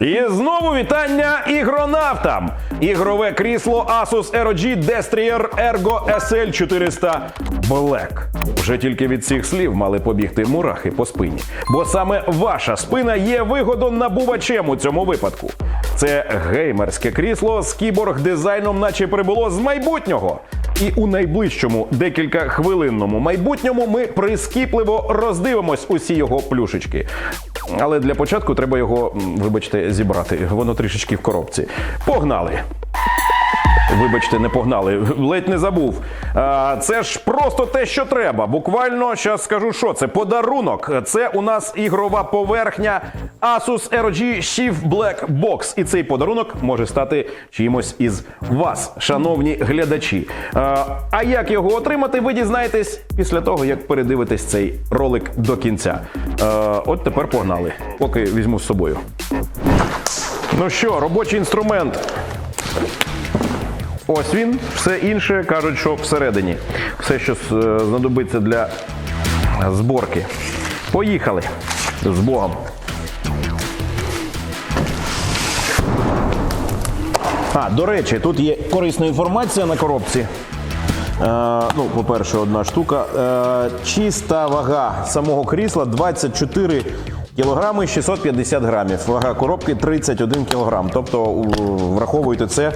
І знову вітання ігронавтам! Ігрове крісло Asus ROG Destrier Ergo SL 400 Black. Вже тільки від цих слів мали побігти мурахи по спині. Бо саме ваша спина є вигодоннабувачем у цьому випадку. Це геймерське крісло з кіборг-дизайном, наче прибуло з майбутнього. І у найближчому декілька хвилинному майбутньому ми прискіпливо роздивимось усі його плюшечки. Але для початку треба його, вибачте, зібрати. Воно трішечки в коробці. Погнали! Вибачте, не погнали, ледь не забув. А, це ж просто те, що треба. Буквально зараз скажу, що це подарунок. Це у нас ігрова поверхня Asus ROG Shift Black Box. І цей подарунок може стати чимось із вас, шановні глядачі. А, як його отримати, ви дізнаєтесь після того, як передивитесь цей ролик до кінця. От тепер погнали. Поки візьму з собою. Ну що, робочий інструмент. Ось він, все інше кажуть, що всередині. Все, що е, знадобиться для зборки. Поїхали з Богом. А, до речі, тут є корисна інформація на коробці. Е, ну, по-перше, одна штука. Е, чиста вага самого крісла 24 кілограми 650 грамів. Вага коробки 31 кілограм. Тобто враховуйте це,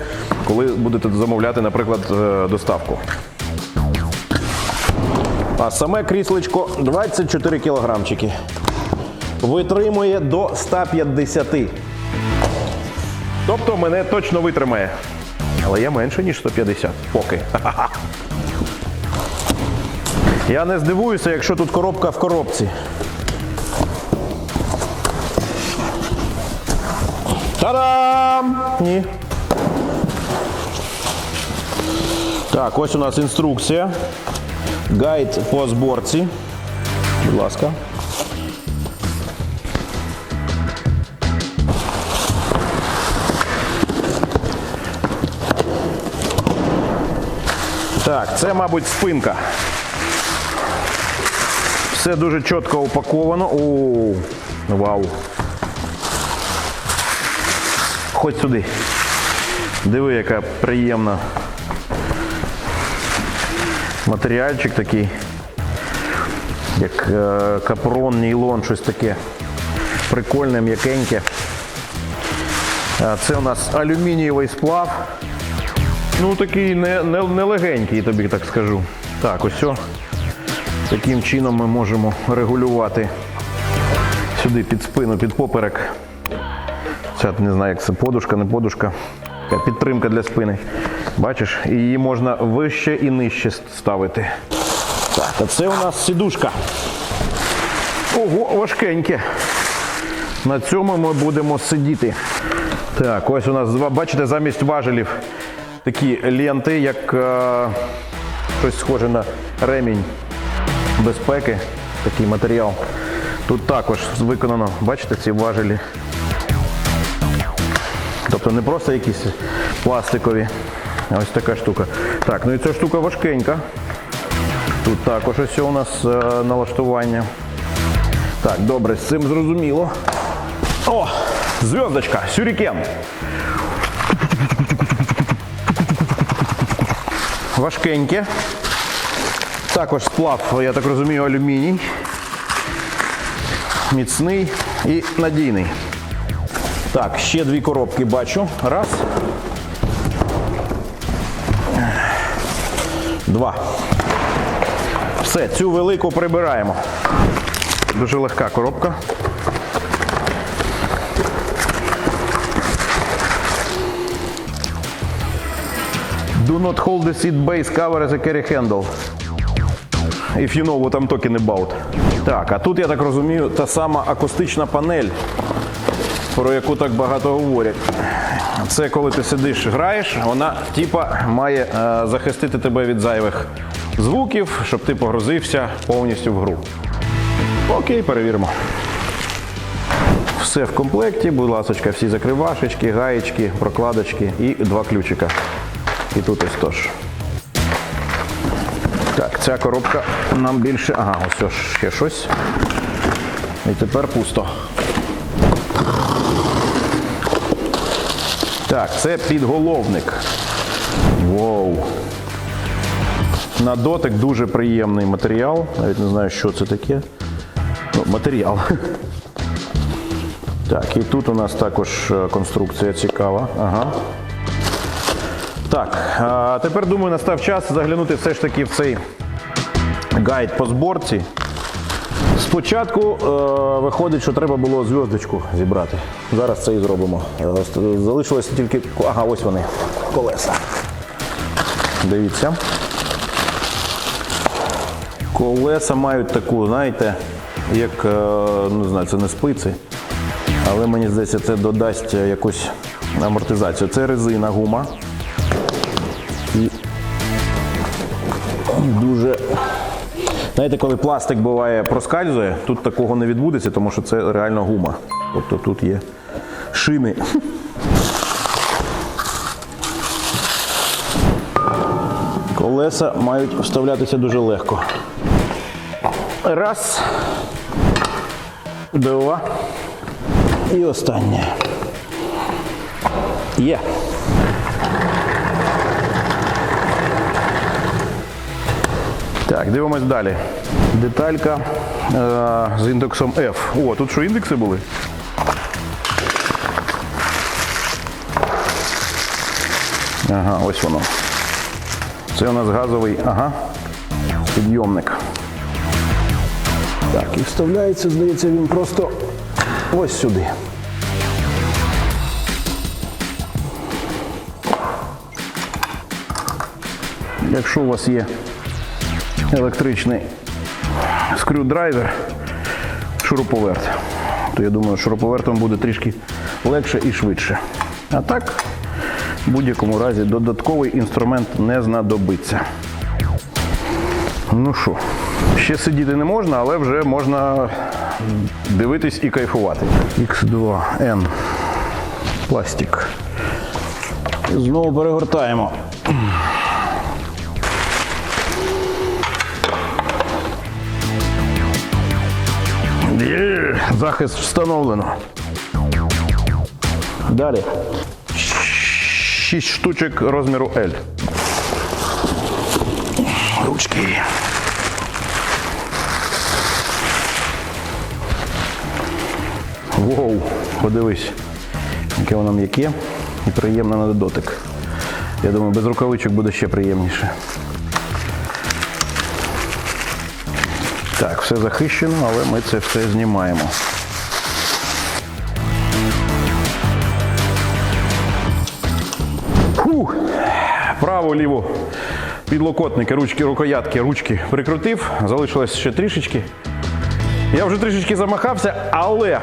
коли будете замовляти, наприклад, е, доставку. А саме кріслечко 24 кілограмчики. Витримує до 150. Тобто мене точно витримає. Але я менше, ніж 150. Поки. Я не здивуюся, якщо тут коробка в коробці. Та-дам! Ні. Так, ось у нас інструкція. Гайд по зборці. Будь ласка. Так, це, мабуть, спинка. Все дуже чітко упаковано. О, вау. Ходь сюди. Диви, яка приємна. Матеріальчик такий. Як е, капрон, нейлон, щось таке. Прикольне, м'якеньке. А Це у нас алюмінієвий сплав. Ну, такий не, не, не легенький, тобі так скажу. Так, ось. Таким чином ми можемо регулювати сюди під спину, під поперек. Це не знаю, як це подушка, не подушка. Підтримка для спини. Бачиш, її можна вище і нижче ставити. Так, а це у нас сідушка. Ого, важкеньке. На цьому ми будемо сидіти. Так, ось у нас бачите, замість важелів такі ленти, як е, щось схоже на ремінь безпеки, такий матеріал. Тут також виконано, бачите, ці важелі. Тобто не просто якісь пластикові, ось така штука. Так, ну і ця штука важкенька. Тут також ось у нас е, налаштування. Так, добре, з цим зрозуміло. О, зв'язочка, сюрікен. Важкеньке. Також сплав, я так розумію, алюміній. Міцний і надійний. Так, ще дві коробки бачу. Раз. Два. Все, цю велику прибираємо. Дуже легка коробка. Do not hold the seat base cover as a carry handle. If you know what I'm talking about. Так, а тут, я так розумію, та сама акустична панель, про яку так багато говорять. Це коли ти сидиш, граєш, вона типа має е, захистити тебе від зайвих звуків, щоб ти погрузився повністю в гру. Окей, перевіримо. Все в комплекті, будь ласка, всі закривашечки, гаєчки, прокладочки і два ключика. І тут ось тож. Так, ця коробка нам більше. Ага, ось ще щось. І тепер пусто. Так, це підголовник. Воу. На дотик дуже приємний матеріал. Навіть не знаю, що це таке. Ну, матеріал. Так, і тут у нас також е, конструкція цікава. Ага. Так, тепер думаю, настав час заглянути все ж таки в цей гайд по зборці. Спочатку е, виходить, що треба було зв'язочку зібрати. Зараз це і зробимо. Залишилося тільки. Ага, ось вони. Колеса. Дивіться. Колеса мають таку, знаєте, як, е, не знаю, це не спиці, але мені здається, це додасть якусь амортизацію. Це резина гума. Знаєте, коли пластик буває проскальзує, тут такого не відбудеться, тому що це реально гума. Тобто тут є шини. Колеса мають вставлятися дуже легко. Раз. Два. І останнє. Є. Так, дивимось далі. Деталька е, з індексом F. О, тут що індекси були? Ага, ось воно. Це у нас газовий ага, підйомник. Так, і вставляється, здається, він просто ось сюди. Якщо у вас є електричний скрюдрайвер, шуруповерт, то я думаю, шуруповертом буде трішки легше і швидше. А так, в будь-якому разі, додатковий інструмент не знадобиться. Ну що, ще сидіти не можна, але вже можна дивитись і кайфувати. X2N. Пластик. Знову перегортаємо. Захист встановлено. Далі. Шість штучок розміру L. Ручки. Воу, подивись, яке воно м'яке і приємне на дотик. Я думаю, без рукавичок буде ще приємніше. Все захищено, але ми це все знімаємо. Фух. Право, ліво. Підлокотники, ручки, рукоятки, ручки прикрутив. Залишилось ще трішечки. Я вже трішечки замахався, але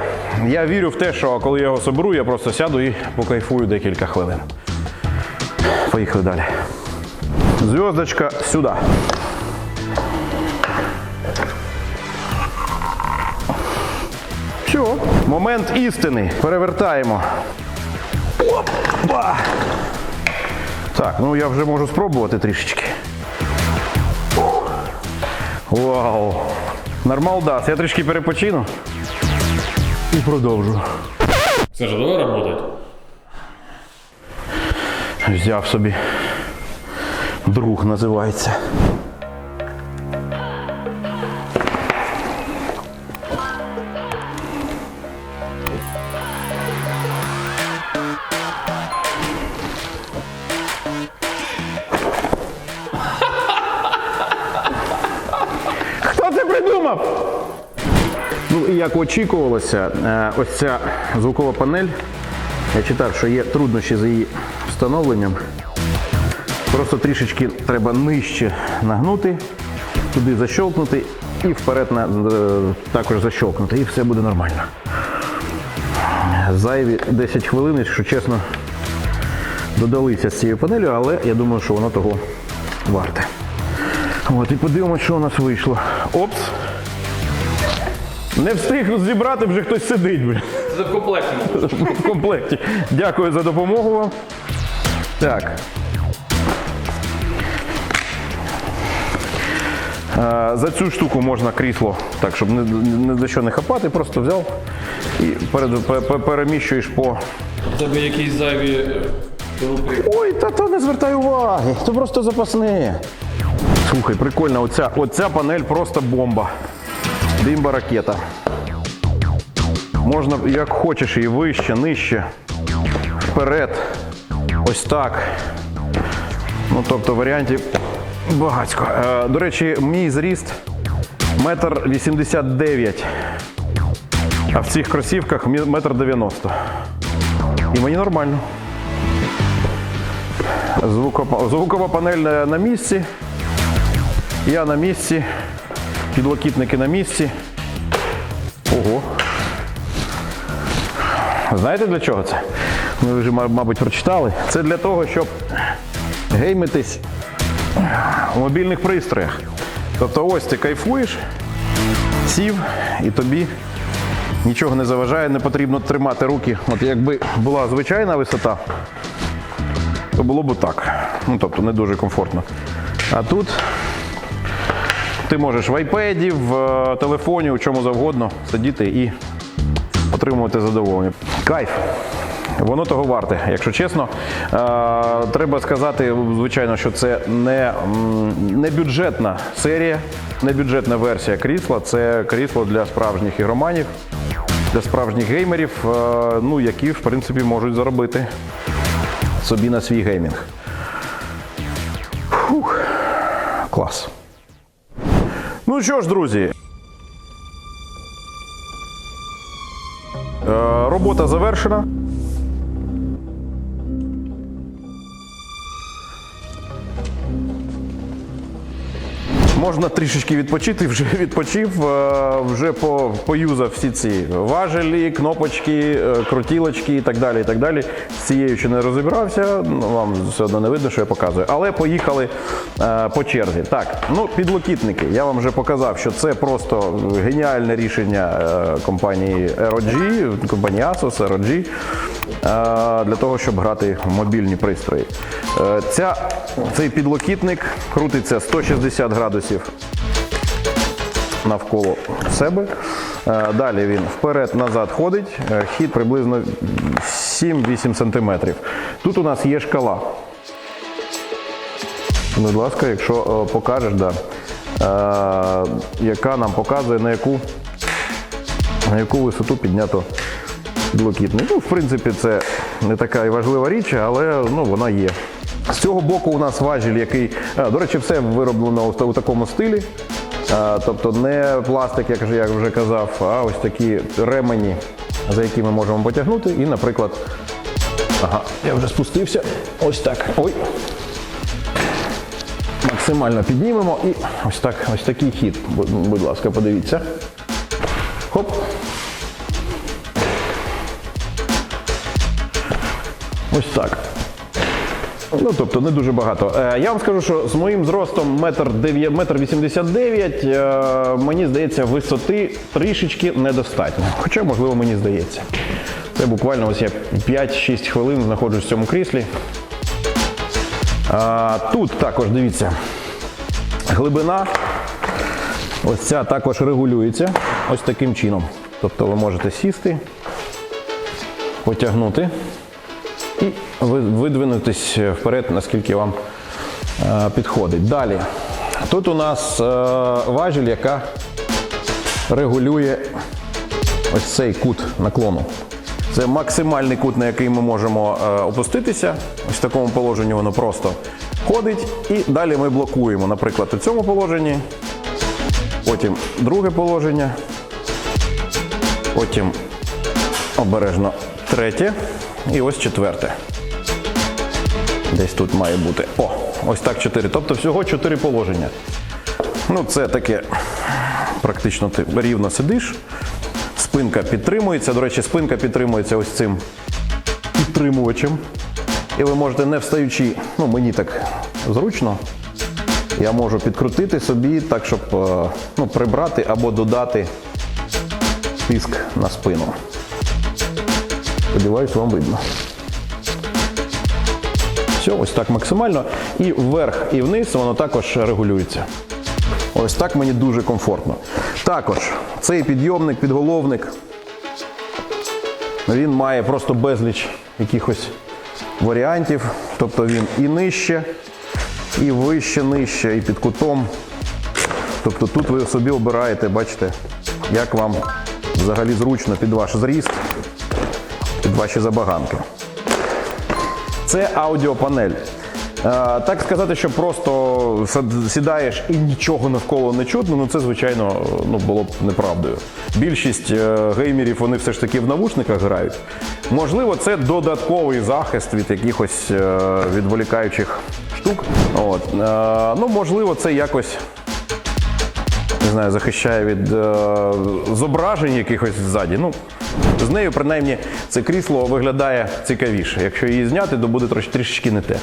я вірю в те, що коли я його соберу, я просто сяду і покайфую декілька хвилин. Поїхали далі. Зв'язочка сюди. Все, момент істини. Перевертаємо. Опа! Так, ну я вже можу спробувати трішечки. Вау! Нормал даст. Я трішки перепочину і продовжу. Це же давай работать. Взяв собі. Друг називається. Як очікувалося, е, ось ця звукова панель. Я читав, що є труднощі з її встановленням. Просто трішечки треба нижче нагнути, туди защолкнути і вперед е, також защолкнути, і все буде нормально. Зайві 10 хвилин, якщо чесно, додалися з цією панелью, але я думаю, що воно того варте. От, і подивимося, що у нас вийшло. Опс! Не встиг зібрати, вже хтось сидить. Блін Це в комплекті. в комплекті. Дякую за допомогу вам. Так. За цю штуку можна крісло, так, щоб не, не за що не хапати, просто взяв і переміщуєш по. У тебе якісь зайві е, руки. Ой, та то не звертай уваги, це просто запасне. Слухай, прикольно, оця, оця панель просто бомба. Бімба ракета. Можна як хочеш її вище, нижче, вперед. Ось так. Ну, тобто варіантів багатько. Е, до речі, мій зріст метр вісімдесят дев'ять. А в цих кросівках мі- метр дев'яносто. І мені нормально. Звукова панель на місці. Я на місці. Підлокітники на місці. Ого. Знаєте для чого це? Ви вже, мабуть, прочитали. Це для того, щоб геймитись у мобільних пристроях. Тобто ось ти кайфуєш, сів і тобі нічого не заважає, не потрібно тримати руки. От якби була звичайна висота, то було б так. Ну, тобто не дуже комфортно. А тут ти можеш в айпеді, в е, телефоні, у чому завгодно сидіти і отримувати задоволення. Кайф. Воно того варте, якщо чесно. Е, треба сказати, звичайно, що це не, не бюджетна серія, не бюджетна версія крісла. Це крісло для справжніх ігроманів, для справжніх геймерів, е, ну, які, в принципі, можуть заробити собі на свій геймінг. Фух. Клас. Ну що ж, друзі. Е, Робота завершена. Можна трішечки відпочити, вже відпочив, е, вже по, поюзав всі ці важелі, кнопочки, е, крутілочки і так далі. і так далі. З цією ще не розібрався, ну, вам все одно не видно, що я показую. Але поїхали е, по черзі. Так, ну підлокітники. Я вам вже показав, що це просто геніальне рішення компанії ROG, компанії Asus, ROG, для того, щоб грати в мобільні пристрої. Е, Ця, цей підлокітник крутиться 160 градусів навколо себе. Е, Далі він вперед-назад ходить, е, хід приблизно 7-8 см. Тут у нас є шкала. Будь ласка, якщо покажеш, да, яка нам показує, на яку, на яку висоту піднято підлокітник. Ну, в принципі, це не така і важлива річ, але ну, вона є. З цього боку у нас важіль, який, до речі, все вироблено у, такому стилі. Тобто не пластик, як я вже казав, а ось такі ремені, за які ми можемо потягнути. І, наприклад, ага, я вже спустився. Ось так. Ой. Максимально піднімемо і ось так, ось такий хід. Будь ласка, подивіться. Хоп. Ось так. Ну, тобто не дуже багато. Е, я вам скажу, що з моїм зростом метр дев'я- метр 89, е, мені здається, висоти трішечки недостатньо. Хоча, можливо, мені здається. Це буквально ось я 5-6 хвилин знаходжусь в цьому кріслі. А, тут також дивіться, глибина. Ось ця також регулюється ось таким чином. Тобто ви можете сісти, потягнути і видвинутись вперед, наскільки вам е, підходить. Далі. Тут у нас е, важіль, яка регулює ось цей кут наклону. Це максимальний кут, на який ми можемо е, опуститися. Ось в такому положенні воно просто ходить. І далі ми блокуємо, наприклад, у цьому положенні, потім друге положення, потім обережно третє і ось четверте. Десь тут має бути. О, ось так чотири. Тобто всього чотири положення. Ну, це таке, практично ти рівно сидиш. Спинка підтримується. До речі, спинка підтримується ось цим підтримувачем. І ви можете не встаючи, ну мені так зручно. Я можу підкрутити собі так, щоб е, ну, прибрати або додати тиск на спину. Сподіваюсь, вам видно. Все, ось так максимально. І вверх, і вниз воно також регулюється. Ось так мені дуже комфортно. Також цей підйомник, підголовник, він має просто безліч якихось варіантів. Тобто він і нижче, і вище, нижче, і під кутом. Тобто тут ви собі обираєте, бачите, як вам взагалі зручно під ваш зріст, під ваші забаганки. Це аудіопанель. Е, Так сказати, що просто сідаєш і нічого навколо не чутно, ну це звичайно ну, було б неправдою. Більшість е, геймерів вони все ж таки в навушниках грають. Можливо, це додатковий захист від якихось е, відволікаючих штук. От. Ну, можливо, це якось не знаю, захищає від е, зображень якихось ззаді. Ну, з нею, принаймні, це крісло виглядає цікавіше. Якщо її зняти, то буде трош, трішечки не те.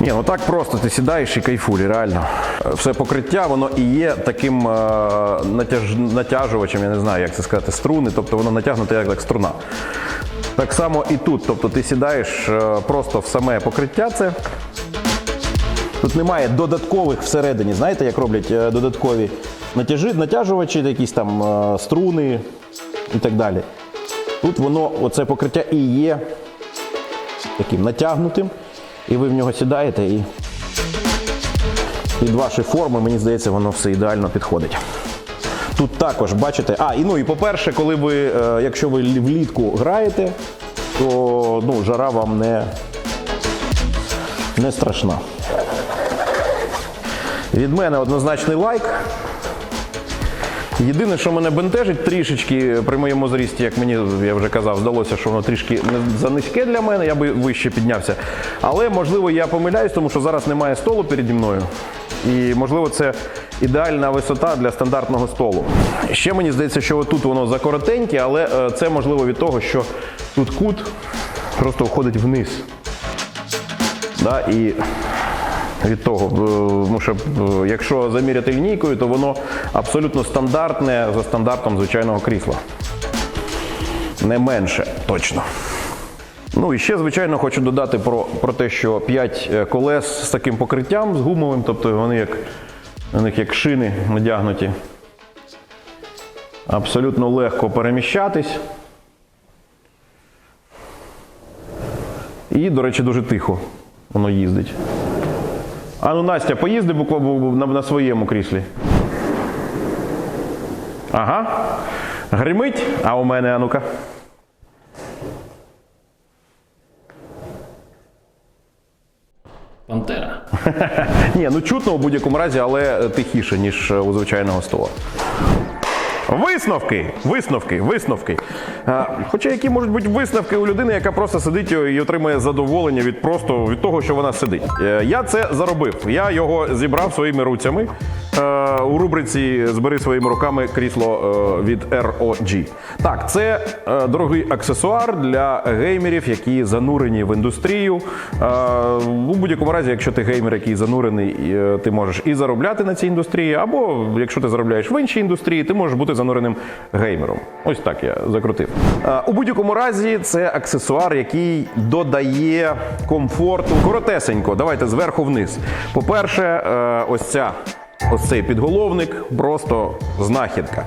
Ні, ну так просто ти сідаєш і кайфулі, реально. Е, Все покриття, воно і є таким е, натяж, натяжувачем, я не знаю, як це сказати, струни, тобто воно натягнуте як, як струна. Так само і тут. Тобто ти сідаєш е, просто в саме покриття це. Тут немає додаткових всередині, знаєте, як роблять е, додаткові натяжи, натяжувачі, якісь там е, струни і так далі. Тут воно, оце покриття і є таким натягнутим, і ви в нього сідаєте і під ваші форми, мені здається, воно все ідеально підходить. Тут також бачите, а, і ну і по-перше, коли ви, е, якщо ви влітку граєте, то ну, жара вам не, не страшна. Від мене однозначний лайк. Єдине, що мене бентежить трішечки при моєму зрісті, як мені я вже казав, здалося, що воно трішки занизьке для мене, я би вище піднявся. Але можливо я помиляюсь, тому що зараз немає столу переді мною. І можливо це ідеальна висота для стандартного столу. Ще мені здається, що отут воно закоротеньке, але е, це можливо від того, що тут кут просто входить вниз. Да, і від того, е, ну, щоб, е, якщо заміряти лінійкою, то воно абсолютно стандартне за стандартом звичайного крісла. Не менше, точно. Ну і ще, звичайно, хочу додати про, про те, що 5 колес з таким покриттям, з гумовим, тобто вони як, на них як шини надягнуті. Абсолютно легко переміщатись. І, до речі, дуже тихо воно їздить. А ну, Настя, поїзди буквально на, на своєму кріслі. Ага. Гримить, а у мене, анука. Пантера. Ні, ну чутно у будь-якому разі, але тихіше, ніж е, у звичайного стола. Висновки, висновки, висновки. А, хоча які можуть бути висновки у людини, яка просто сидить і отримує задоволення від просто від того, що вона сидить. Е, Я це заробив. Я його зібрав своїми руцями е, у рубриці Збери своїми руками крісло е, від ROG. Так, це е, дорогий аксесуар для геймерів, які занурені в індустрію. Е, у будь-якому разі, якщо ти геймер, який занурений, е, ти можеш і заробляти на цій індустрії, або якщо ти заробляєш в іншій індустрії, ти можеш бути зануреним геймером. Ось так я закрутив. Е, У будь-якому разі, це аксесуар, який додає комфорту коротесенько. Давайте зверху вниз. По-перше, е, ось ця. Ось цей підголовник просто знахідка.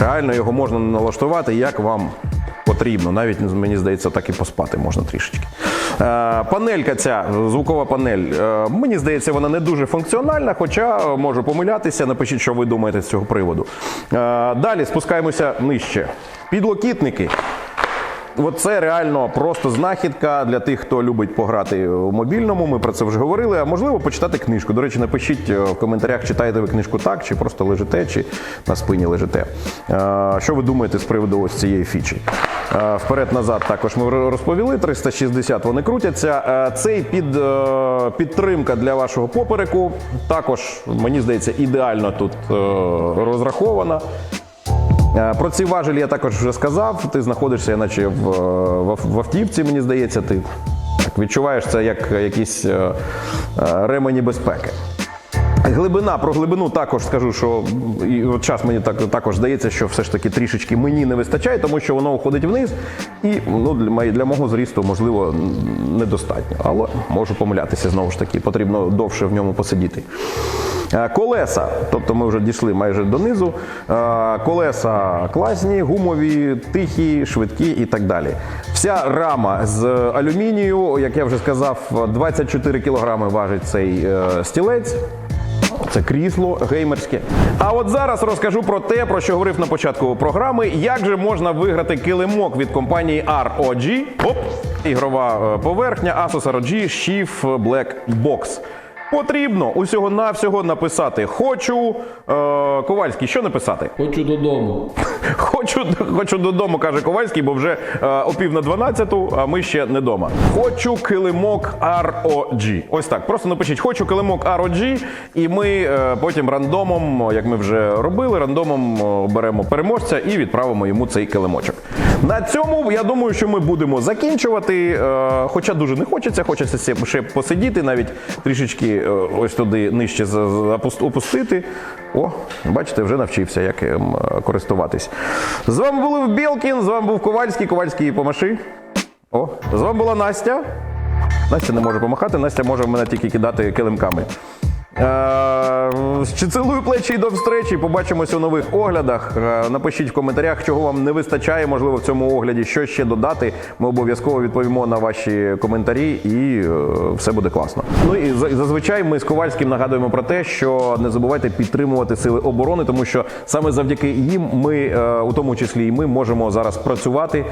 Реально його можна налаштувати як вам потрібно. Навіть мені здається, так і поспати можна трішечки. Е, панелька ця, звукова панель, е, мені здається, вона не дуже функціональна, хоча можу помилятися. Напишіть, що ви думаєте з цього приводу. Е, далі спускаємося нижче. Підлокітники. Оце реально просто знахідка для тих, хто любить пограти у мобільному. Ми про це вже говорили. А можливо, почитати книжку. До речі, напишіть е, в коментарях, читаєте ви книжку так, чи просто лежите, чи на спині лежите. Е, Що ви думаєте з приводу ось цієї фічі? Е, Вперед-назад також ми розповіли. 360 вони крутяться. Цей під підтримка для вашого попереку. Також мені здається, ідеально тут розрахована. Е, Про ці важелі я також вже сказав. Ти знаходишся, наче в, е, в, в автівці, мені здається, ти так відчуваєш це як якісь е, ремені безпеки. Глибина, про глибину також скажу, що і от час мені так, також здається, що все ж таки трішечки мені не вистачає, тому що воно уходить вниз, і ну, для, для мого зрісту, можливо, недостатньо. Але можу помилятися знову ж таки, потрібно довше в ньому посидіти. Е, Колеса, тобто ми вже дійшли майже донизу. Е, Колеса класні, гумові, тихі, швидкі і так далі. Вся рама з алюмінію, як я вже сказав, 24 кілограми важить цей е, стілець. Це крісло геймерське. А от зараз розкажу про те, про що говорив на початку програми. Як же можна виграти килимок від компанії ROG. Оп, ігрова е, поверхня Asus ROG Shift Black Box. Потрібно усього навсього написати Хочу. Е, Ковальський, що написати? Хочу додому. Хочу, хочу додому, каже Ковальський, бо вже е, о пів на 12, а ми ще не вдома. Хочу килимок ROG. Ось так. Просто напишіть Хочу килимок ROG, і ми е, потім рандомом, як ми вже робили, рандомом е, оберемо переможця і відправимо йому цей килимочок. На цьому я думаю, що ми будемо закінчувати. е, хоча дуже не хочеться, хочеться ще посидіти, навіть трішечки е, ось туди нижче опустити. О, бачите, вже навчився, як їм е, користуватись. З вами був Білкін, з вами був Ковальський, Ковальський помаши. О, з вами була Настя. Настя не може помахати, Настя може в мене тільки кидати килимками. Е, цілую плечі і до встречі. Побачимося у нових оглядах. Е, Напишіть в коментарях, чого вам не вистачає, можливо, в цьому огляді що ще додати. Ми обов'язково відповімо на ваші коментарі, і е, все буде класно. Ну і зазвичай ми з Ковальським нагадуємо про те, що не забувайте підтримувати сили оборони, тому що саме завдяки їм ми, у тому числі і ми, можемо зараз працювати,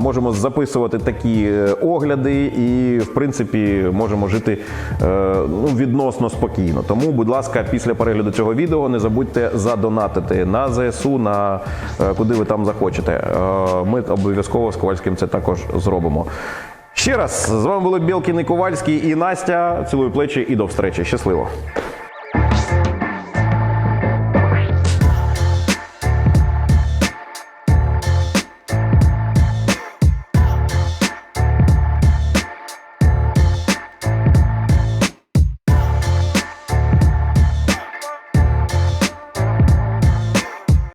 можемо записувати такі огляди, і в принципі можемо жити ну, відносно спокійно. Тому, будь ласка, після перегляду цього відео не забудьте задонатити на ЗСУ, на е, куди ви там захочете. Е, Ми обов'язково з Ковальським це також зробимо. Ще раз з вами були Білкін і Ковальський і Настя. Цілую плечі і до встречі. Щасливо!